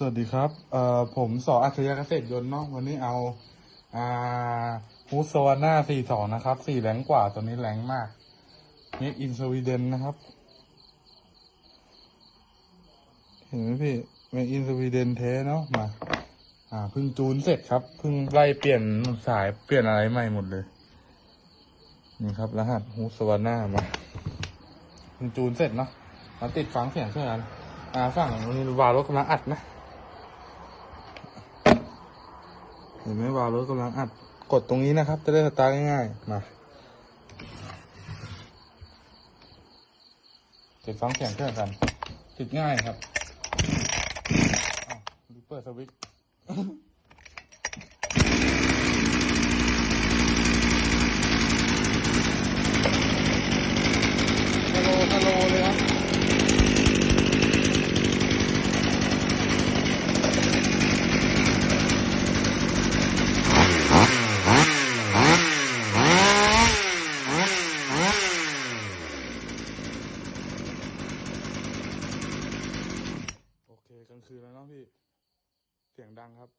สวัสดีครับเอ่อผมสออัจฉริยะเกษตรยนต์เนาะวันนี้เอาอ่าฮูสวาน่าสี่สองนะครับสี่แรงกว่าตัวนี้แรงมากเมดอินสวีเดนนะครับ เห็นไหมพี่เมดอินสวีเดนแท้เนาะมา อ่าเพิ่งจูนเสร็จครับเพิ่งไล่เปลี่ยนสายเปลี่ยนอะไรใหม่หมดเลยนี่ครับรหัสฮูสวาน่ามาเพิ่งจูนเสร็จเนาะมาติดฟังเสียงเครื่องกันอ่าฝั่งนี้วาล์รถกำลังอัดนะ เห็นไหมวาล์วรถกำลังอัด กดตรงนี้นะครับ จะได้สตาร์ทง่ายๆ มาติดฟังเสียงเครื่องกัน ติดง่ายครับดูเปิดสวิตช์ฮัลโหลฮัลโหลเลยครับ ลางคืนแล้วเนาะพี่ เสียงดังครับ